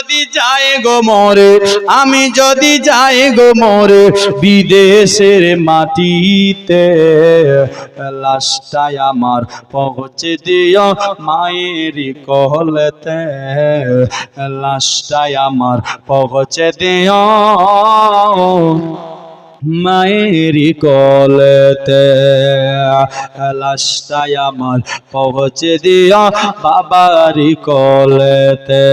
যদি যাই গো মরে, আমি যদি যাই গো মরে বিদেশের মাটিতে, লাশটাই আমার পৌঁছে দিও মায়ের কহলেতে লাশটাই আমার পৌঁছে দিও। মায়েরি কলেতে। লাশটাই আমার পৌঁছে দিয়া বাবারি কলেতে।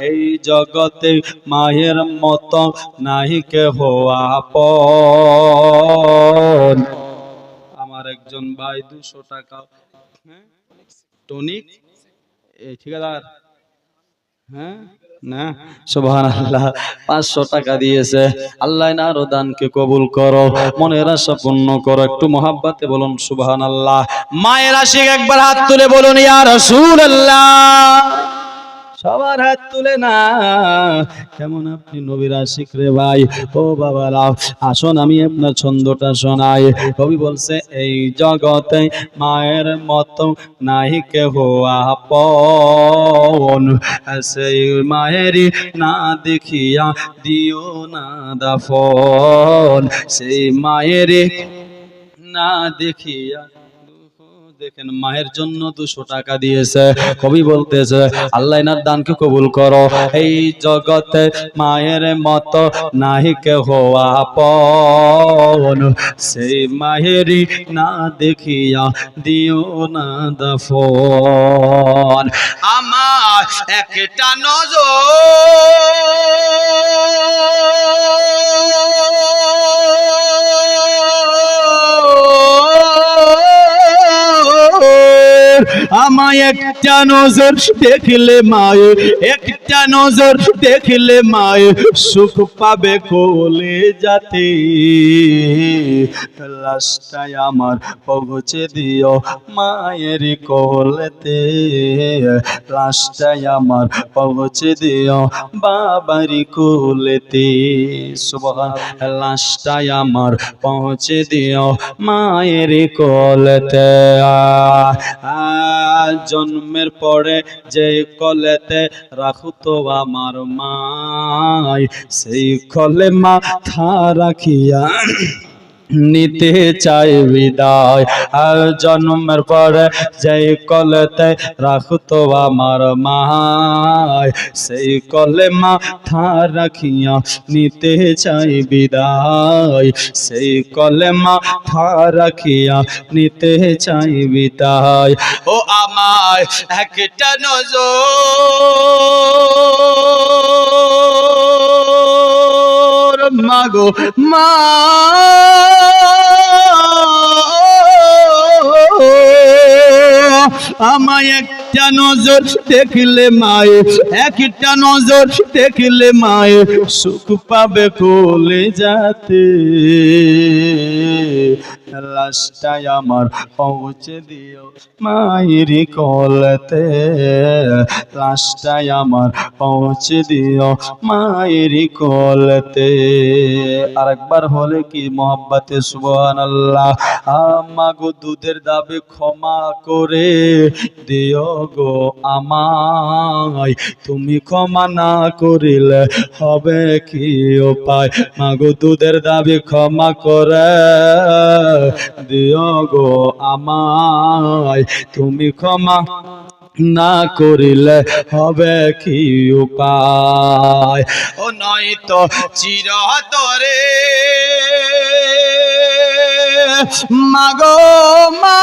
এই জগতে মায়ের মতো নাই কেহ আপন। আমার একজন ভাই দুশো টাকা। হ্যাঁ? টনিক? ঠিকাদার? হ্যাঁ? না? আল্লাহ পাঁচশো টাকা দিয়েছে। আল্লাহ আরও দানকে কবুল করো করো, একটু বলুন আল্লাহ মায়ের আশিক একবার হাত তুলে বলুন, ইয়া রাসূলুল্লাহ। সবার হাত তুলে না। কেমন আপনি নবীর আশিক রে ভাই? ও বাবা বাবারা, আসুন আমি আপনার ছন্দটা শোনাই। কবি বলছে, এই জগতে মায়ের মতো নাই কেহ আপন। সেই মায়েরই না দেখিয়া দিও না দাফন। সেই মায়েরই না দেখিয়া দেখেন মায়ের জন্য দুশো টাকা দিয়েছে। কবি বলতেছে, আল্লাহ এনার দানকে কবুল করো? এই জগতে মায়ের মতো নাহি কেহ আপন। সেই মায়েরই না দেখিয়া দিও না দফন। আমার একটা নজর 啊 আমায় একটা নজর দেখলে মায়ে একটা নজর দেখলে মায়ে সুখ পাবে কোলে যাতে। লাশটাই আমার পৌঁছে দিও মায়ের কোলেতে। লাশটাই আমার পৌঁছে দিও বাবারি কোলেতে। সুবহান লাশটাই আমার পৌঁছে দিও মায়ের কোলেতে। আ, জন্মের পরে যে কলেতে রাখু তো আমার মাই সেই কলে মাথা রাখিয়া নিতে চাই বিদায়। আর জন্মের পরে যেই কলেতে রাখু তো আমার মায়, সেই কলে মাথা রাখিয়া নিতে চাই বিদায়। সেই কলে মাথা রাখিয়া নিতে চাই বিদায়। ও আমায় একটা নজর মাগো, মা। আমায় একটা নজর দেখলে মায়ে, একটা নজর দেখলে মায়ে, সুখ পাবে কোলে যাতে। লাশটাই আমার পৌঁছে দিও মায়ের কলতে। লাশটাই আমার পৌঁছে দিও মায়ের কলতে। আরেকবার হলে কি মোহাব্বতে সুবহান আল্লাহ আমাগো দুধের দাবি ক্ষমা করে দিও গো আমায়। তুমি ক্ষমা না করিলে হবে কি উপায়? মাগো দুধের দাবি ক্ষমা করে দিও গো আমায়। তুমি ক্ষমা না করিলে হবে কি উপায়? ও নয় তো চিরতরে। মাগো মা।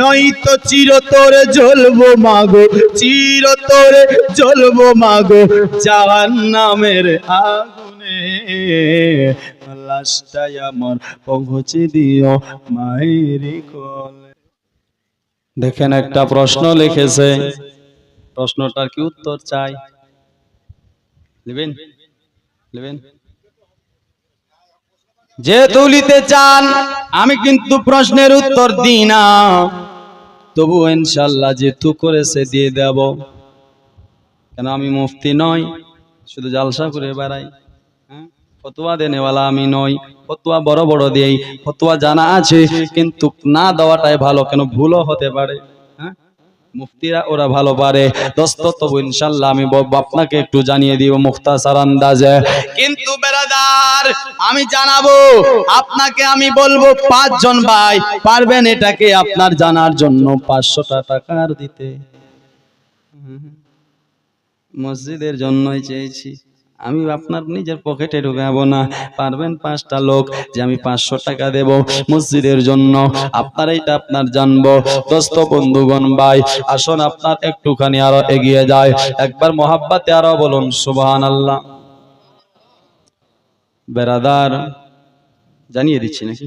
নই তো চিরতরে জ্বলবো মাগো, চিরতরে জ্বলবো মাগো জাহান নামের আগুনে। লাশটাই আমার পৌঁছে দিও মায়ের কোলে। দেখেন একটা প্রশ্ন লিখেছে। প্রশ্নটার কি উত্তর চাই? নেবেন নেবেন যে তুলিতে চান, আমি কিন্তু প্রশ্নের উত্তর দিই না। তবু ইনশাল্লাহ যেহেতু করেছে, দিয়ে দেব। কেন আমি মুফতি নই? শুধু জালসা করে বেড়াই। হ্যাঁ? ফতুয়া দেনেওয়ালা আমি নই। ফতুয়া বড় বড় দেই। ফতুয়া জানা আছে, কিন্তু না দেওয়াটাই ভালো। কেন ভুলও হতে পারে। হ্যাঁ? মুফতিরা ওরা ভালো পারে। দোস্ত, তবু ইনশাল্লাহ আমি আপনাকে একটু জানিয়ে দিব মুখতাসার আন্দাজে। কিন্তু বেরাদার আমি জানাব, আপনাকে আমি বলব পাঁচজন ভাই, পারবেন এটাকে আপনার জানার জন্য পাঁচশোটা টাকার দিতে। মসজিদের জন্যই চেয়েছি। আমি আপনার নিজের পকেটে ঢুকাবো না। পারবেন পাঁচটা লোক যে আমি পাঁচশো টাকা দেব মসজিদের জন্য। আপনার এইটা আপনার জানব। দোস্ত, বন্ধুগণ, ভাই, আসুন আপনার একটুখানি আরও এগিয়ে যায় একবার মহাব্বাতে আরও বলুন সুবহান আল্লাহ বেরাদার জানিয়ে দিচ্ছি নাকি?